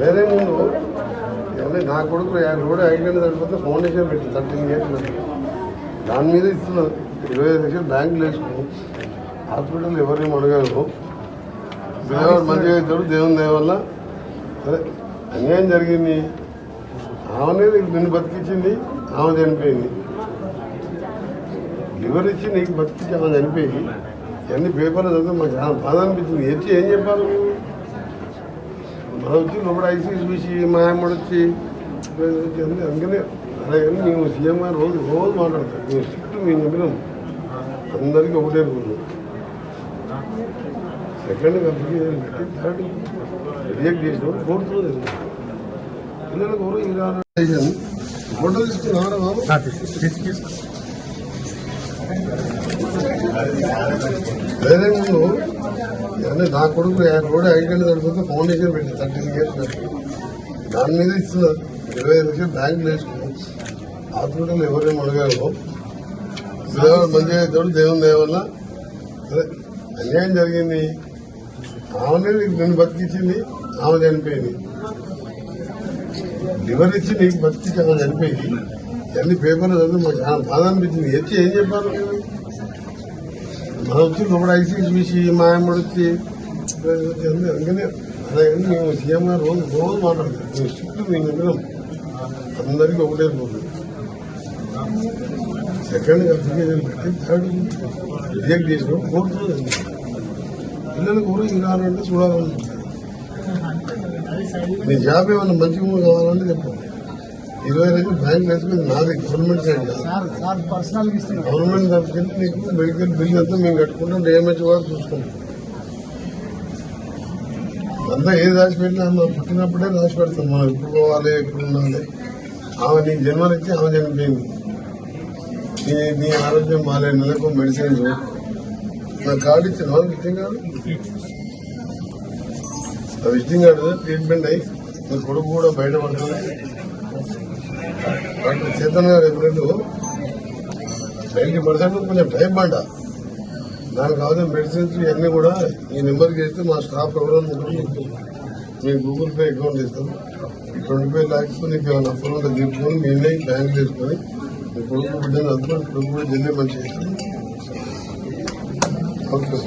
వేరే ముందు ఇవన్నీ నా కొడుకు యాభై కూడా ఐదు సరిపోతే ఫౌండేషన్ పెట్టి థర్టీన్ ఇయర్స్ దాని మీద ఇస్తున్నారు ఇరవై ఐదు లక్షలు బ్యాంకులు వేసుకున్నాం హాస్పిటల్ ఎవరేం అడగరు. పిల్లవాడు మంచిగా అవుతాడు దేవుని దయ వల్ల. సరే అన్యాయం జరిగింది. ఆమెనే నిన్ను బతికించింది ఆమె చనిపోయింది. లివర్ ఇచ్చి నీకు బతికించి ఆమె చనిపోయి ఇవన్నీ పేపర్లు చదివి మాకు చాలా బాధ అనిపించింది ఎచ్చి ఏం చెప్పాలి? మనం వచ్చి లోపల ఐసీ చూసి మా అమ్మడు వచ్చి అందుకనే అలాగే మేము సీఎం గారు రోజు రోజు మాట్లాడతాం. మేము స్ట్రిక్ట్ మేము చెప్పినాం అందరికీ ఒకటే అనుకున్నాం సెకండ్ అప్లికేషన్ పెట్టి థర్డ్ రిజెక్ట్ చేసినాం ఫోర్త్ పిల్లలకు ఎవరు ఇలా ఫోటో తీసుకున్నారా బాబు వేరే ముందు ఇవన్నీ నా కొడుకు యాభై కూడా ఐదు సరిపోతే ఫౌండేషన్ పెట్టి థర్టీ ఇయర్స్ దాని మీద ఇస్తున్నారు. ఇరవై ఐదు లక్షలు బ్యాంకులు వేసుకున్నాం హాస్పిటల్ ఎవరేం అడగాలో పిల్లవాడు మంచిగా అవుతాడు దేవుని దేవల్ల సరే అన్యాయం జరిగింది. ఆమె నేను నిన్ను బతికించింది ఆమె చనిపోయింది. లివర్ ఇచ్చి నీకు బతికించి ఆమె చనిపోయింది. ఇవన్నీ పేపర్లు చదివి మాకు చాలా బాధ అనిపించింది. ఎత్తి ఏం చెప్పాలి మీరు? మనం వచ్చి లోపల ఐసీ చూసి మా అమ్మడు వచ్చి అందుకనే అలాగే మేము సీఎం గారు రోజు రోజు మాట్లాడతాం మేము స్ట్రిక్ట్ మేము చెప్పినాం అందరికీ ఒకటే రూల్ సెకండ్ అప్లికేషన్ పెట్టి థర్డ్ రిజెక్ట్ చేసినాం ఫోర్త్ పిల్లలకు ఎవరు ఇలా అంటే చూడాలనుకుంటారు నీ జాబ్ ఏమన్నా మంచిగా కావాలంటే చెప్పు ఇరవై లక్షలు బ్యాంక్ వేసుకుని నాది గవర్నమెంట్ సైడ్ కాదు గవర్నమెంట్ తరఫున నీకు మెడికల్ బిల్ అంతా మేము కట్టుకుంటాం డ్యామేజ్ వారు చూసుకుంటాం. అంతా ఏది రాసి పెట్టినా మనం పుట్టినప్పుడే రాసి పెడతాం మనం ఎప్పుడు పోవాలి ఎప్పుడు ఉండాలి. ఆమె నీ జన్మనిచ్చి ఆమె చనిపోయింది. నీ నీ ఆరోగ్యం బాగాలేదు నెలకు మెడిసిన్స్ నా కార్డు ఇచ్చిన విజిటింగ్ కార్డు ఆ విజిటింగ్ కార్డు ట్రీట్మెంట్ అయ్యి. నీ కొడుకు కూడా బయట పడుతుంది. డాక్టర్ చేతన్ గారు ఎప్పుడూ నైంటీ పర్సెంట్ కొంచెం టైం పంట దానికి కావాల్సిన మెడిసిన్స్ ఇవన్నీ కూడా ఈ నెంబర్కి వేస్తే మా స్టాఫ్ ఎవరో మీ గూగుల్ పే అకౌంట్ ఇస్తాం ట్వంటీ ఫైవ్ ల్యాక్స్ నీకు ఏమైనా అప్పులు ఉంటే తీసుకొని నేనే బ్యాంక్ తీసుకొని మీ కొడుకు బిడ్డను అందుకొని కొడుకు కూడా జల్దీ మంచి ఓకే